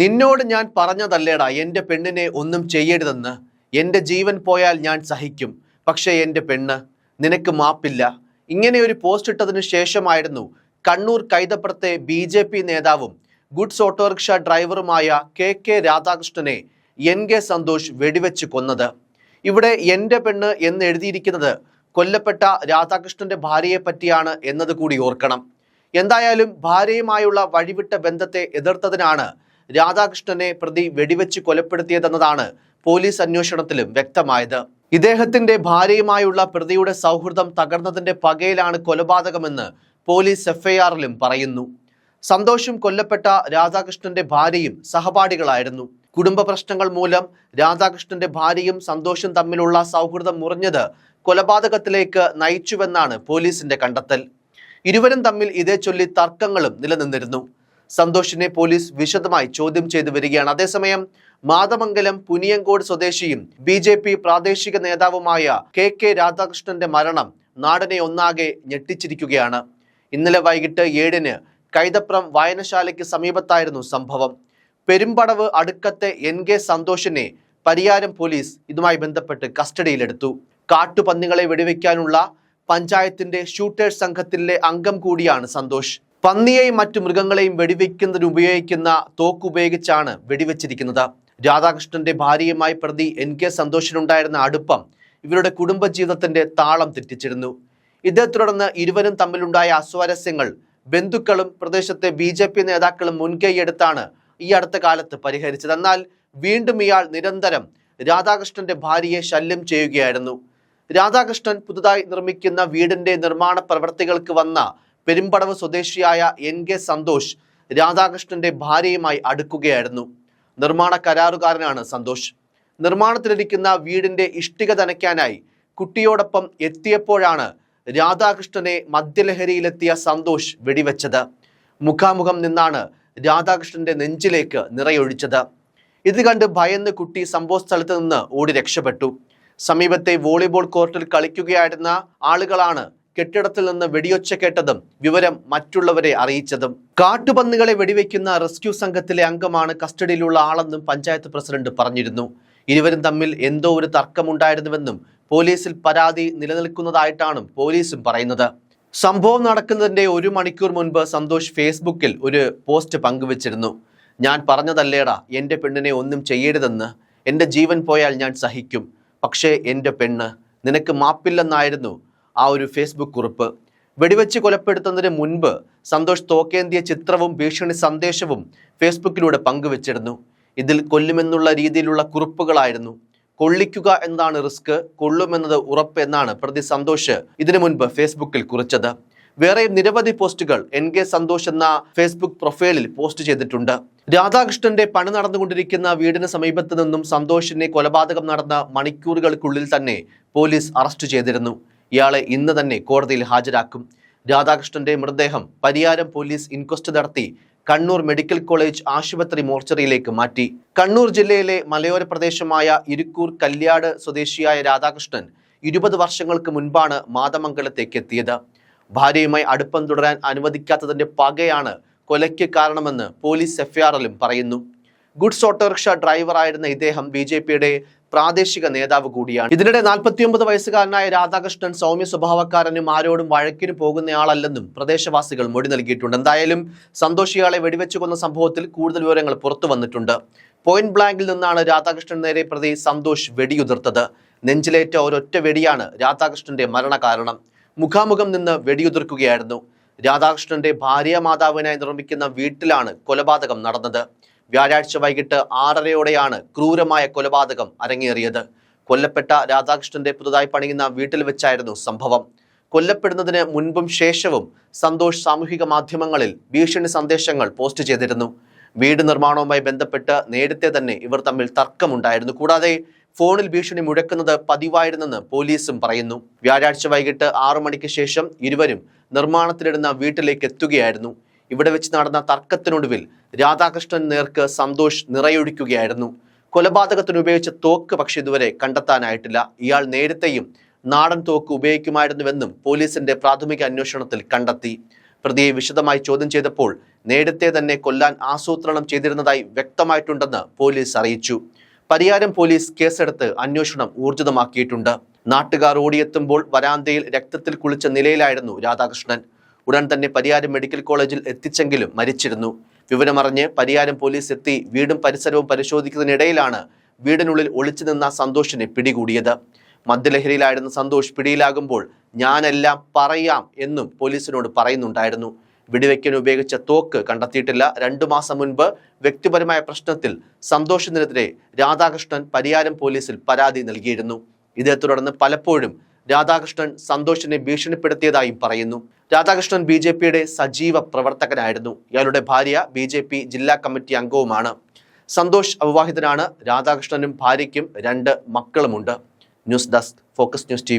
നിന്നോട് ഞാൻ പറഞ്ഞതല്ലേടാ എന്റെ പെണ്ണിനെ ഒന്നും ചെയ്യരുതെന്ന്. എന്റെ ജീവൻ പോയാൽ ഞാൻ സഹിക്കും. പക്ഷേ എന്റെ പെണ്ണ് നിനക്ക് മാപ്പില്ല. ഇങ്ങനെ ഒരു പോസ്റ്റ് ഇട്ടതിന് ശേഷമായിരുന്നു കണ്ണൂർ കൈതപ്പുറത്തെ ബി ജെ പി നേതാവും ഗുഡ്സ് ഓട്ടോറിക്ഷ ഡ്രൈവറുമായ കെ കെ രാധാകൃഷ്ണനെ എൻ കെ സന്തോഷ് വെടിവെച്ച് കൊന്നത്. ഇവിടെ എന്റെ പെണ്ണ് എന്ന് എഴുതിയിരിക്കുന്നത് കൊല്ലപ്പെട്ട രാധാകൃഷ്ണന്റെ ഭാര്യയെ പറ്റിയാണ് എന്നത് കൂടി ഓർക്കണം. എന്തായാലും ഭാര്യയുമായുള്ള വഴിവിട്ട ബന്ധത്തെ എതിർത്തതിനാണ് രാധാകൃഷ്ണനെ പ്രതി വെടിവെച്ച് കൊലപ്പെടുത്തിയതെന്നതാണ് പോലീസ് അന്വേഷണത്തിലും വ്യക്തമായത്. ഇദ്ദേഹത്തിന്റെ ഭാര്യയുമായുള്ള പ്രതിയുടെ സൗഹൃദം തകർന്നതിന്റെ പകയിലാണ് കൊലപാതകമെന്ന് പോലീസ് എഫ്ഐആറിലും പറയുന്നു. സന്തോഷും കൊല്ലപ്പെട്ട രാധാകൃഷ്ണന്റെ ഭാര്യയും സഹപാഠികളായിരുന്നു. കുടുംബ പ്രശ്നങ്ങൾ മൂലം രാധാകൃഷ്ണന്റെ ഭാര്യയും സന്തോഷും തമ്മിലുള്ള സൗഹൃദം മുറിഞ്ഞത് കൊലപാതകത്തിലേക്ക് നയിച്ചുവെന്നാണ് പോലീസിന്റെ കണ്ടെത്തൽ. ഇരുവരും തമ്മിൽ ഇതേ ചൊല്ലി തർക്കങ്ങളും നിലനിന്നിരുന്നു. സന്തോഷിനെ പോലീസ് വിശദമായി ചോദ്യം ചെയ്തു വരികയാണ്. അതേസമയം മാതമംഗലം പുനിയങ്കോട് സ്വദേശിയും ബി ജെ പി പ്രാദേശിക നേതാവുമായ കെ കെ രാധാകൃഷ്ണന്റെ മരണം നാടിനെ ഒന്നാകെ ഞെട്ടിച്ചിരിക്കുകയാണ്. ഇന്നലെ വൈകിട്ട് ഏഴിന് കൈതപ്രം വായനശാലയ്ക്ക് സമീപത്തായിരുന്നു സംഭവം. പെരുമ്പടവ് അടുക്കത്തെ എൻ കെ സന്തോഷിനെ പരിയാരം പോലീസ് ഇതുമായി ബന്ധപ്പെട്ട് കസ്റ്റഡിയിലെടുത്തു. കാട്ടുപന്നികളെ വെടിവെക്കാനുള്ള പഞ്ചായത്തിന്റെ ഷൂട്ടേഴ്സ് സംഘത്തിലെ അംഗം കൂടിയാണ് സന്തോഷ്. പന്നിയെയും മറ്റു മൃഗങ്ങളെയും വെടിവെക്കുന്നതിന് ഉപയോഗിക്കുന്ന തോക്ക് ഉപയോഗിച്ചാണ് വെടിവെച്ചിരിക്കുന്നത്. രാധാകൃഷ്ണന്റെ ഭാര്യയുമായി പ്രതി എൻ. കെ. സന്തോഷിനുണ്ടായിരുന്ന അടുപ്പം ഇവരുടെ കുടുംബജീവിതത്തിന്റെ താളം തെറ്റിച്ചിരുന്നു. ഇതേ തുടർന്ന് ഇരുവരും തമ്മിലുണ്ടായ അസ്വാരസ്യങ്ങൾ ബന്ധുക്കളും പ്രദേശത്തെ ബി ജെ പി നേതാക്കളും മുൻകൈയെടുത്താണ് ഈ അടുത്ത കാലത്ത് പരിഹരിച്ചത്. എന്നാൽ വീണ്ടും ഇയാൾ നിരന്തരം രാധാകൃഷ്ണന്റെ ഭാര്യയെ ശല്യം ചെയ്യുകയായിരുന്നു. രാധാകൃഷ്ണൻ പുതുതായി നിർമ്മിക്കുന്ന വീടിന്റെ നിർമ്മാണ പ്രവർത്തികൾക്ക് വന്ന പെരുമ്പടവ് സ്വദേശിയായ എൻ കെ സന്തോഷ് രാധാകൃഷ്ണന്റെ ഭാര്യയുമായി അടുക്കുകയായിരുന്നു. നിർമ്മാണ കരാറുകാരനാണ് സന്തോഷ്. നിർമ്മാണത്തിലിരിക്കുന്ന വീടിന്റെ ഇഷ്ടിക നനയ്ക്കാനായി കുട്ടിയോടൊപ്പം എത്തിയപ്പോഴാണ് രാധാകൃഷ്ണനെ മദ്യലഹരിയിലെത്തിയ സന്തോഷ് വെടിവെച്ചത്. മുഖാമുഖം നിന്നാണ് രാധാകൃഷ്ണന്റെ നെഞ്ചിലേക്ക് നിറയൊഴിച്ചത്. ഇത് കണ്ട് ഭയന്ന് കുട്ടി സംഭവ സ്ഥലത്ത് നിന്ന് ഓടി രക്ഷപ്പെട്ടു. സമീപത്തെ വോളിബോൾ കോർട്ടിൽ കളിക്കുകയായിരുന്ന ആളുകളാണ് കെട്ടിടത്തിൽ നിന്ന് വെടിയൊച്ച കേട്ടതും വിവരം മറ്റുള്ളവരെ അറിയിച്ചതും. കാട്ടുപന്നികളെ വെടിവെക്കുന്ന റെസ്ക്യൂ സംഘത്തിലെ അംഗമാണ് കസ്റ്റഡിയിലുള്ള ആളെന്നും പഞ്ചായത്ത് പ്രസിഡന്റ് പറഞ്ഞിരുന്നു. ഇരുവരും തമ്മിൽ എന്തോ ഒരു തർക്കമുണ്ടായിരുന്നുവെന്നും പോലീസിൽ പരാതി നിലനിൽക്കുന്നതായിട്ടാണ് പോലീസും പറയുന്നത്. സംഭവം നടക്കുന്നതിന്റെ ഒരു മണിക്കൂർ മുൻപ് സന്തോഷ് ഫേസ്ബുക്കിൽ ഒരു പോസ്റ്റ് പങ്കുവച്ചിരുന്നു. ഞാൻ പറഞ്ഞതല്ലേടാ എന്റെ പെണ്ണിനെ ഒന്നും ചെയ്യരുതെന്ന്. എന്റെ ജീവൻ പോയാൽ ഞാൻ സഹിക്കും. പക്ഷേ എന്റെ പെണ്ണ് നിനക്ക് മാപ്പില്ലെന്നായിരുന്നു ആ ഒരു ഫേസ്ബുക്ക് കുറിപ്പ്. വെടിവെച്ച് കൊലപ്പെടുത്തുന്നതിന് മുൻപ് സന്തോഷ് തോക്കേന്തിയ ചിത്രവും ഭീഷണി സന്ദേശവും ഫേസ്ബുക്കിലൂടെ പങ്കുവച്ചിരുന്നു. ഇതിൽ കൊല്ലുമെന്നുള്ള രീതിയിലുള്ള കുറിപ്പുകളായിരുന്നു. കൊള്ളിക്കുക എന്നാണ് റിസ്ക് കൊള്ളുമെന്നത് ഉറപ്പ് എന്നാണ് പ്രതി സന്തോഷ് ഇതിനു മുൻപ് ഫേസ്ബുക്കിൽ കുറിച്ചത്. വേറെ നിരവധി പോസ്റ്റുകൾ എൻ കെ സന്തോഷ് എന്ന ഫേസ്ബുക്ക് പ്രൊഫൈലിൽ പോസ്റ്റ് ചെയ്തിട്ടുണ്ട്. രാധാകൃഷ്ണന്റെ പണി നടന്നുകൊണ്ടിരിക്കുന്ന വീടിന് സമീപത്ത് നിന്നും സന്തോഷിനെ കൊലപാതകം നടന്ന മണിക്കൂറുകൾക്കുള്ളിൽ തന്നെ പോലീസ് അറസ്റ്റ് ചെയ്തിരുന്നു. ഇയാളെ ഇന്ന് തന്നെ കോടതിയിൽ ഹാജരാക്കും. രാധാകൃഷ്ണന്റെ മൃതദേഹം പരിയാരം പോലീസ് ഇൻക്വസ്റ്റ് നടത്തി കണ്ണൂർ മെഡിക്കൽ കോളേജ് ആശുപത്രി മോർച്ചറിയിലേക്ക് മാറ്റി. കണ്ണൂർ ജില്ലയിലെ മലയോര പ്രദേശമായ ഇരിക്കൂർ കല്യാട് സ്വദേശിയായ രാധാകൃഷ്ണൻ ഇരുപത് വർഷങ്ങൾക്ക് മുൻപാണ് മാതമംഗലത്തേക്ക് എത്തിയത്. ഭാര്യയുമായി അടുപ്പം തുടരാൻ അനുവദിക്കാത്തതിന്റെ പകയാണ് കൊലയ്ക്ക് കാരണമെന്ന് പോലീസ് എഫ്ഐആറിലും പറയുന്നു. ഗുഡ്സ് ഓട്ടോറിക്ഷ ഡ്രൈവറായിരുന്ന ഇദ്ദേഹം ബി ജെ പിയുടെ പ്രാദേശിക നേതാവ് കൂടിയാണ്. ഇതിനിടെ നാൽപ്പത്തിയൊമ്പത് വയസ്സുകാരനായ രാധാകൃഷ്ണൻ സൗമ്യ സ്വഭാവക്കാരനും ആരോടും വഴക്കിന് പോകുന്നയാളല്ലെന്നും പ്രദേശവാസികൾ മൊഴി നൽകിയിട്ടുണ്ട്. എന്തായാലും സന്തോഷ് ഇയാളെ വെടിവെച്ചു കൊന്ന സംഭവത്തിൽ കൂടുതൽ വിവരങ്ങൾ പുറത്തു വന്നിട്ടുണ്ട്. പോയിന്റ് ബ്ലാങ്കിൽ നിന്നാണ് രാധാകൃഷ്ണൻ നേരെ പ്രതി സന്തോഷ് വെടിയുതിർത്തത്. നെഞ്ചിലേറ്റ ഒരൊറ്റ വെടിയാണ് രാധാകൃഷ്ണന്റെ മരണകാരണം. മുഖാമുഖം നിന്ന് വെടിയുതിർക്കുകയായിരുന്നു. രാധാകൃഷ്ണന്റെ ഭാര്യ മാതാവിനായി നിർമ്മിക്കുന്ന വീട്ടിലാണ് കൊലപാതകം നടന്നത്. വ്യാഴാഴ്ച വൈകിട്ട് ആറരയോടെയാണ് ക്രൂരമായ കൊലപാതകം അരങ്ങേറിയത്. കൊല്ലപ്പെട്ട രാധാകൃഷ്ണന്റെ പുതുതായി പണിയുന്ന വീട്ടിൽ വെച്ചായിരുന്നു സംഭവം. കൊല്ലപ്പെടുന്നതിന് മുൻപും ശേഷവും സന്തോഷ് സാമൂഹിക മാധ്യമങ്ങളിൽ ഭീഷണി സന്ദേശങ്ങൾ പോസ്റ്റ് ചെയ്തിരുന്നു. വീട് നിർമ്മാണവുമായി ബന്ധപ്പെട്ട് നേരത്തെ തന്നെ ഇവർ തമ്മിൽ തർക്കമുണ്ടായിരുന്നു. കൂടാതെ ഫോണിൽ ഭീഷണി മുഴക്കുന്നത് പതിവായിരുന്നെന്ന് പോലീസും പറയുന്നു. വ്യാഴാഴ്ച വൈകിട്ട് ആറു മണിക്ക് ശേഷം ഇരുവരും നിർമ്മാണത്തിലിടുന്ന വീട്ടിലേക്ക് എത്തുകയായിരുന്നു. ഇവിടെ വെച്ച് നടന്ന തർക്കത്തിനൊടുവിൽ രാധാകൃഷ്ണൻ നേർക്ക് സന്തോഷ് നിറയൊഴിക്കുകയായിരുന്നു. കൊലപാതകത്തിന് ഉപയോഗിച്ച തോക്ക് പക്ഷെ ഇതുവരെ കണ്ടെത്താനായിട്ടില്ല. ഇയാൾ നേരത്തെയും നാടൻ തോക്ക് ഉപയോഗിക്കുമായിരുന്നുവെന്നും പോലീസിന്റെ പ്രാഥമിക അന്വേഷണത്തിൽ കണ്ടെത്തി. പ്രതിയെ വിശദമായി ചോദ്യം ചെയ്തപ്പോൾ നേരത്തെ തന്നെ കൊല്ലാൻ ആസൂത്രണം ചെയ്തിരുന്നതായി വ്യക്തമായിട്ടുണ്ടെന്ന് പോലീസ് അറിയിച്ചു. പരിയാരം പോലീസ് കേസെടുത്ത് അന്വേഷണം ഊർജിതമാക്കിയിട്ടുണ്ട്. നാട്ടുകാർ ഓടിയെത്തുമ്പോൾ വരാന്തയിൽ രക്തത്തിൽ കുളിച്ച നിലയിലായിരുന്നു രാധാകൃഷ്ണൻ. ഉടൻ തന്നെ പരിയാരം മെഡിക്കൽ കോളേജിൽ എത്തിച്ചെങ്കിലും മരിച്ചിരുന്നു. വിവരമറിഞ്ഞ് പരിയാരം പോലീസ് എത്തി വീടും പരിസരവും പരിശോധിക്കുന്നതിനിടയിലാണ് വീടിനുള്ളിൽ ഒളിച്ചു നിന്ന സന്തോഷിനെ പിടികൂടിയത്. മദ്യലഹരിയിലായിരുന്ന സന്തോഷ് പിടിയിലാകുമ്പോൾ ഞാനെല്ലാം പറയാം എന്നും പോലീസിനോട് പറയുന്നുണ്ടായിരുന്നു. വെടിവെക്കാൻ ഉപയോഗിച്ച തോക്ക് കണ്ടെത്തിയിട്ടില്ല. രണ്ടു മാസം മുൻപ് വ്യക്തിപരമായ പ്രശ്നത്തിൽ സന്തോഷിനെതിരെ രാധാകൃഷ്ണൻ പരിയാരം പോലീസിൽ പരാതി നൽകിയിരുന്നു. ഇതേ തുടർന്ന് പലപ്പോഴും രാധാകൃഷ്ണൻ സന്തോഷിനെ ഭീഷണിപ്പെടുത്തിയതായും പറയുന്നു. രാധാകൃഷ്ണൻ ബി ജെ പിയുടെ സജീവ പ്രവർത്തകനായിരുന്നു. ഇയാളുടെ ഭാര്യ ബി ജെ പി ജില്ലാ കമ്മിറ്റി അംഗവുമാണ്. സന്തോഷ് അവിവാഹിതനാണ്. രാധാകൃഷ്ണനും ഭാര്യയ്ക്കും രണ്ട് മക്കളുമുണ്ട്. News desk focus news T